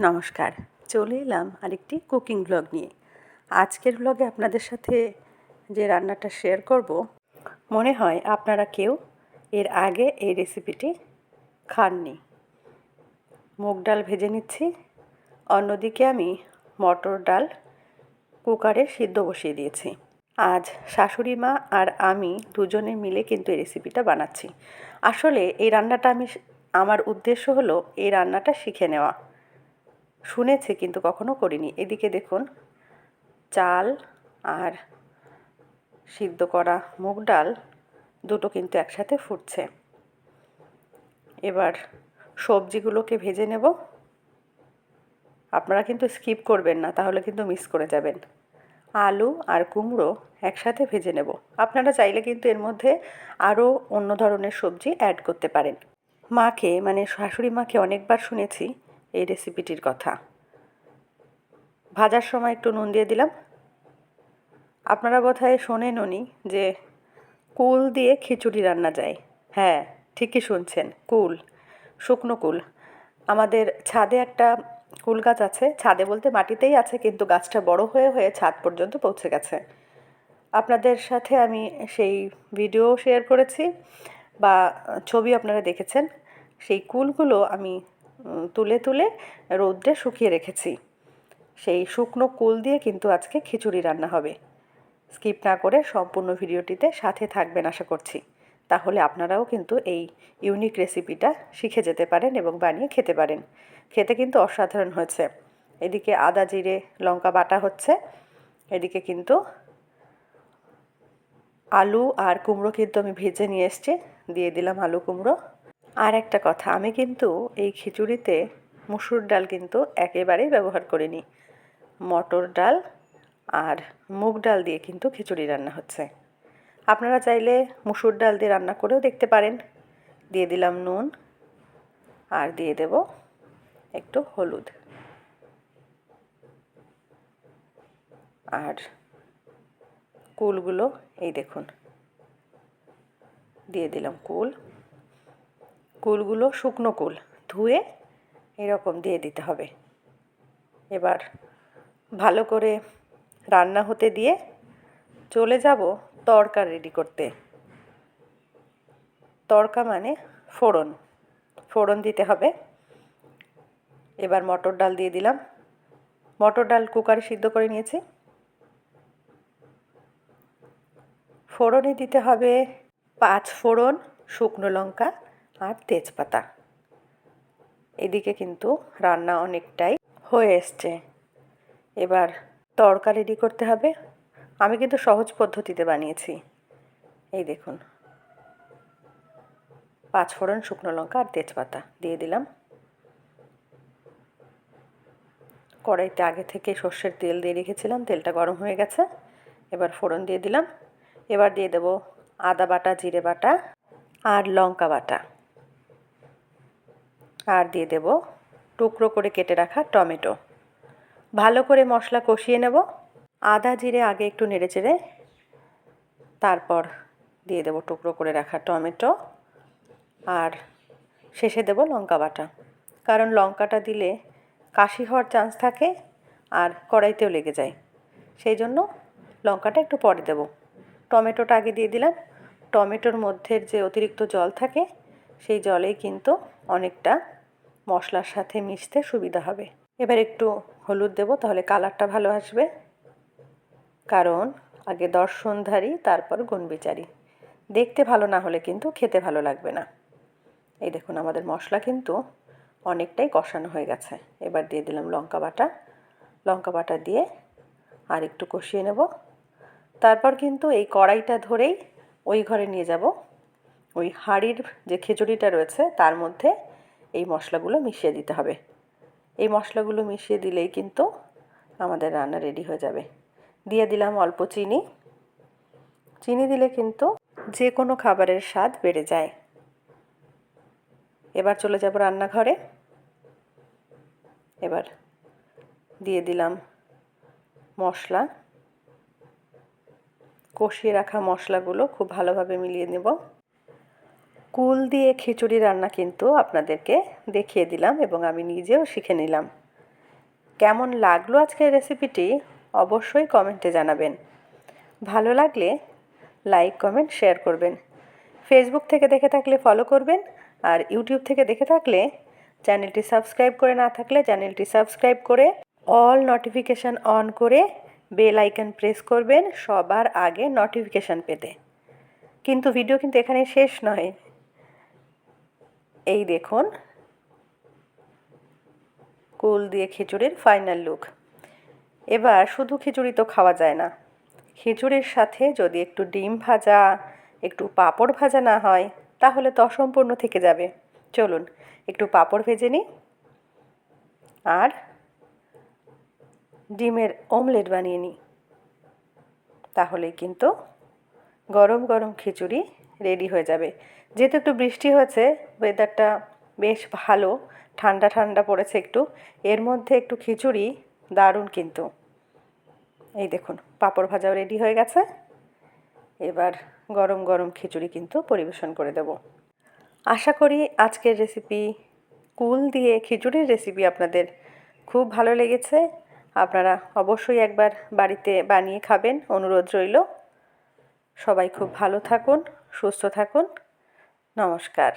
নমস্কার, চলে এলাম আরেকটি কুকিং ব্লগ নিয়ে। আজকের ব্লগে আপনাদের সাথে যে রান্নাটা শেয়ার করব, মনে হয় আপনারা কেউ এর আগে এই রেসিপিটি খাননি। মুগ ডাল ভেজে নিচ্ছি, অন্যদিকে আমি মটর ডাল কুকারে সিদ্ধ বসিয়ে দিয়েছি। আজ শাশুড়ি মা আর আমি দুজনে মিলে কিন্তু এই রেসিপিটা বানাচ্ছি। আসলে এই রান্নাটা আমি আমার উদ্দেশ্য হলো এই রান্নাটা শিখে নেওয়া। শুনেছি কিন্তু কখনো করিনি। এদিকে দেখুন, চাল আর সিদ্ধ করা মুগ ডাল দুটো কিন্তু একসাথে ফুটছে। এবার সবজিগুলোকে ভেজে নেব। আপনারা কিন্তু স্কিপ করবেন না, তাহলে কিন্তু মিস করে যাবেন। আলু আর কুমড়ো একসাথে ভেজে নেব। আপনারা চাইলে কিন্তু এর মধ্যে আরও অন্য ধরনের সবজি অ্যাড করতে পারেন। মাকে মানে শাশুড়ি মাকে অনেকবার শুনেছি এই রেসিপিটির কথা। ভাজার সময় একটু নুন দিয়ে দিলাম। আপনারা বোধহয় শোনেননি যে কুল দিয়ে খিচুড়ি রান্না যায়। হ্যাঁ ঠিকই শুনছেন, কুল, শুকনো কুল। আমাদের ছাদে একটা কুল গাছ আছে। ছাদে বলতে মাটিতেই আছে, কিন্তু গাছটা বড় হয়ে হয়ে ছাদ পর্যন্ত পৌঁছে গেছে। আপনাদের সাথে আমি সেই ভিডিও শেয়ার করেছি বা ছবি আপনারা দেখেছেন। সেই কুলগুলো আমি তুলে তুলে রৌদ্রে শুকিয়ে রেখেছি। সেই শুকনো কুল দিয়ে কিন্তু আজকে খিচুড়ি রান্না হবে। স্কিপ না করে সম্পূর্ণ ভিডিওটিতে সাথে থাকবেন আশা করছি। তাহলে আপনারাও কিন্তু এই ইউনিক রেসিপিটা শিখে যেতে পারেন এবং বানিয়ে খেতে পারেন। খেতে কিন্তু অসাধারণ হয়েছে। এদিকে আদা জিরে, লঙ্কা বাটা হচ্ছে। এদিকে কিন্তু আলু আর কুমড়ো কিন্তু আমি ভেজে নিয়ে এসছি। দিয়ে দিলাম আলু কুমড়ো। আর একটা কথা, আমি কিন্তু এই খিচুড়িতে মুসুর ডাল কিন্তু একেবারেই ব্যবহার করিনি। মটর ডাল আর মুগ ডাল দিয়ে কিন্তু খিচুড়ি রান্না হচ্ছে। আপনারা চাইলে মুসুর ডাল দিয়ে রান্না করেও দেখতে পারেন। দিয়ে দিলাম নুন আর দিয়ে দেব একটু হলুদ। আর কুলগুলো এই দেখুন, দিয়ে দিলাম কুল। কুলগুলো শুকনো কুল ধুয়ে এরকম দিয়ে দিতে হবে। এবার ভালো করে রান্না হতে দিয়ে চলে যাব তড়কা রেডি করতে। তড়কা মানে ফোড়ন। ফোড়ন দিতে হবে। এবার মটর ডাল দিয়ে দিলাম। মটর ডাল কুকারে সিদ্ধ করে নিয়েছি। ফোড়নে দিতে হবে পাঁচ ফোড়ন শুকনো লঙ্কা। আর তেজপাতা। এদিকে কিন্তু রান্না অনেকটাই হয়ে এসছে। এবার তড়কা রেডি করতে হবে। আমি কিন্তু সহজ পদ্ধতিতে বানিয়েছি। এই দেখুন। পাঁচ ফোড়ন শুকনো লঙ্কা আর তেজপাতা দিয়ে দিলাম। কড়াইতে আগে থেকে সর্ষের তেল দিয়ে রেখেছিলাম। তেলটা গরম হয়ে গেছে। এবার ফোড়ন দিয়ে দিলাম। এবার দিয়ে দেব আদা বাটা, জিরে বাটা আর লঙ্কা বাটা। আর দিয়ে দেব টুকরো করে কেটে রাখা টমেটো। ভালো করে মশলা কষিয়ে নেব। আদা জিরে আগে একটু নেড়ে চেড়ে তারপর দিয়ে দেবো টুকরো করে রাখা টমেটো। আর শেষে দেব লঙ্কা বাটা। কারণ লঙ্কাটা দিলে কাশি হওয়ার চান্স থাকে আর কড়াইতেও লেগে যায়। সেই জন্য লঙ্কাটা একটু পরে দেব। টমেটোটা আগে দিয়ে দিলাম। টমেটোর মধ্যে যে অতিরিক্ত জল থাকে, সেই জলেই কিন্তু অনেকটা মশলার সাথে মিশতে সুবিধা হবে। এবার একটু হলুদ দেবো, তাহলে কালারটা ভালো আসবে। কারণ আগে দর্শনধারী, তারপর গুণবিচারী। দেখতে ভালো না হলে কিন্তু খেতে ভালো লাগবে না। এই দেখুন, আমাদের মশলা কিন্তু অনেকটাই কষানো হয়ে গেছে। এবার দিয়ে দিলাম লঙ্কা বাটা। লঙ্কা বাটা দিয়ে আর একটু কষিয়ে নেব। তারপর কিন্তু এই কড়াইটা ধরেই ওই ঘরে নিয়ে যাব। ওই হাঁড়ির যে খিচুড়িটা রয়েছে, তার মধ্যে এই মশলাগুলো মিশিয়ে দিতে হবে। এই মশলাগুলো মিশিয়ে দিলেই কিন্তু আমাদের রান্না রেডি হয়ে যাবে। দিয়ে দিলাম অল্প চিনি। চিনি দিলে কিন্তু যে কোনো খাবারের স্বাদ বেড়ে যায়। এবার চলে যাব রান্নাঘরে। এবার দিয়ে দিলাম মশলা। কষিয়ে রাখা মশলাগুলো খুব ভালোভাবে মিলিয়ে নেব। কুল দিয়ে খিচুড়ি রান্না কিন্তু আপনাদেরকে দেখিয়ে দিলাম এবং আমি নিজেও শিখে নিলাম। কেমন লাগল আজকের রেসিপিটি অবশ্যই কমেন্টে জানাবেন। ভালো লাগলে লাইক, কমেন্ট, শেয়ার করবেন। ফেসবুক থেকে দেখে থাকলে ফলো করবেন আর ইউটিউব থেকে দেখে থাকলে চ্যানেলটি সাবস্ক্রাইব করে না থাকলে চ্যানেলটি সাবস্ক্রাইব করে অল নোটিফিকেশান অন করে বেল আইকন প্রেস করবেন সবার আগে নোটিফিকেশান পেতে। কিন্তু ভিডিও কিন্তু এখানে শেষ নয়। এই দেখুন। কুল দিয়ে খিচুড়ির ফাইনাল লুক এবার শুধু খিচুড়ি তো খাওয়া যায় না। খিচুড়ির সাথে যদি একটু ডিম ভাজা, একটু পাঁপড় ভাজা না হয়, তাহলে তো অসম্পূর্ণ থেকে যাবে। চলুন, একটু পাঁপড় ভেজে নিই। আর ডিমের অমলেট বানিয়ে নিই। তাহলে কিন্তু গরম গরম খিচুড়ি রেডি হয়ে যাবে। যেহেতু একটু বৃষ্টি হয়েছে ওয়েদারটা বেশ ভালো, ঠান্ডা ঠান্ডা পড়েছে একটু। এর মধ্যে একটু খিচুড়ি, দারুণ কিন্তু। এই দেখুন, পাঁপড় ভাজাও রেডি হয়ে গেছে। এবার গরম গরম খিচুড়ি কিন্তু পরিবেশন করে দেব। আশা করি আজকের রেসিপি কুল দিয়ে খিচুড়ির রেসিপি আপনাদের খুব ভালো লেগেছে। আপনারা অবশ্যই একবার বাড়িতে বানিয়ে খাবেন, অনুরোধ রইল। সবাই খুব ভালো থাকুন। সুস্থ থাকুন। নমস্কার।